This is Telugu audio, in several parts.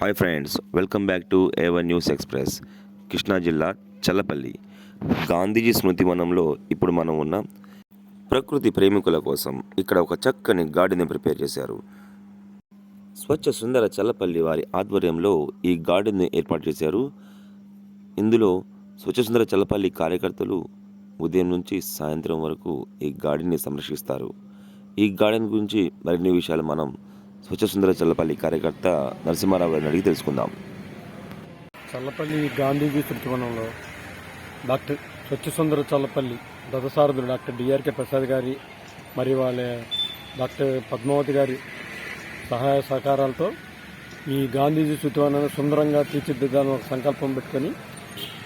Hi friends welcome back to A one news express Krishna జిల్లా చల్లపల్లి. గాంధీజీ స్మృతి వనంలో ఇప్పుడు మనం ఉన్న ప్రకృతి ప్రేమికుల కోసం ఇక్కడ ఒక చక్కని గార్డెన్ ప్రిపేర్ చేశారు. స్వచ్ఛ సుందర చల్లపల్లి వారి ఆధ్వర్యంలో ఈ గార్డెన్ ఏర్పాటు చేశారు. ఇందులో స్వచ్ఛ సుందర చల్లపల్లి కార్యకర్తలు ఉదయం నుంచి సాయంత్రం వరకు ఈ గార్డెన్ని సంరక్షిస్తారు. ఈ గార్డెన్ గురించి మరిన్ని విషయాలు మనం స్వచ్ఛ సుందర చల్లపల్లి కార్యకర్త నరసింహారావు గారిని అడిగి తెలుసుకుందాం. చల్లపల్లి గాంధీజీ శృతివనంలో డాక్టర్ స్వచ్ఛసుందర చల్లపల్లి రథసారథులు డాక్టర్ డిఆర్కే ప్రసాద్ గారి మరియు వాళ్ళ డాక్టర్ పద్మావతి గారి సహాయ సహకారాలతో ఈ గాంధీజీ శృతివనాన్ని సుందరంగా తీర్చిదిద్దాలని ఒక సంకల్పం పెట్టుకొని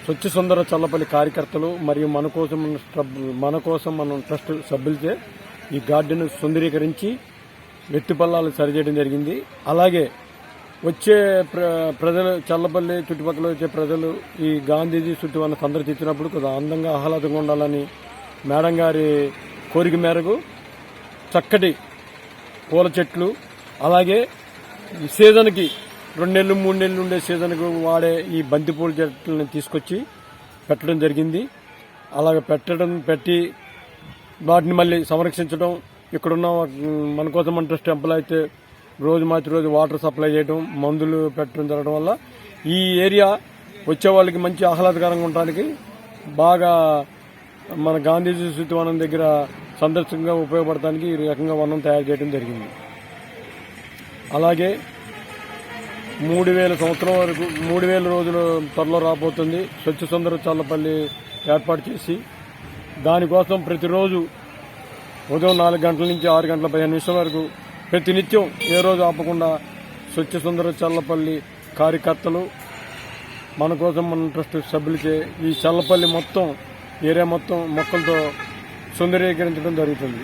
స్వచ్ఛ సుందర చల్లపల్లి కార్యకర్తలు మరియు మన కోసం మన మన కోసం మనం ట్రస్ట్ సభ్యులచే ఈ గార్డెన్ సుందరీకరించి ఎత్తుపల్లాలు సరిచేయడం జరిగింది. అలాగే వచ్చే ప్ర ప్రజలు చల్లపల్లి చుట్టుపక్కల వచ్చే ప్రజలు ఈ గాంధీజీ చుట్టువన్న సందర్శించినప్పుడు కొద్దిగా అందంగా ఆహ్లాదంగా ఉండాలని మేడం గారి కోరిక మేరకు చక్కటి పూల చెట్లు అలాగే సీజన్కి రెండు నెలలు మూడు నెలలు ఉండే సీజన్కు వాడే ఈ బంతిపూల చెట్లను తీసుకొచ్చి పెట్టడం జరిగింది. అలాగే పెట్టడం పెట్టి వాటిని మళ్ళీ సంరక్షించడం ఇక్కడున్న. మన కోసం మన ట్రస్ట్ టెంపుల్ అయితే రోజు మార్చి రోజు వాటర్ సప్లై చేయడం మందులు పెట్టడం జరగడం వల్ల ఈ ఏరియా వచ్చే వాళ్ళకి మంచి ఆహ్లాదకరంగా ఉండడానికి బాగా మన గాంధీజీ శృతి దగ్గర సందర్శకంగా ఉపయోగపడటానికి ఈ రకంగా వనం తయారు చేయడం జరిగింది. అలాగే మూడు వేల సంవత్సరం వరకు మూడు వేల రోజులు త్వరలో రాబోతుంది. స్వచ్ఛ సుందర చల్లపల్లి ఏర్పాటు చేసి దానికోసం ప్రతిరోజు ఉదయం నాలుగు గంటల నుంచి ఆరు గంటల పదిహేను నిమిషం వరకు ప్రతినిత్యం ఏ రోజు ఆపకుండా స్వచ్ఛ సుందర చల్లపల్లి కార్యకర్తలు మన కోసం మన ట్రస్ట్ సభ్యులచే ఈ చల్లపల్లి మొత్తం ఏరియా మొత్తం మొక్కలతో సుందరీకరించడం జరుగుతుంది.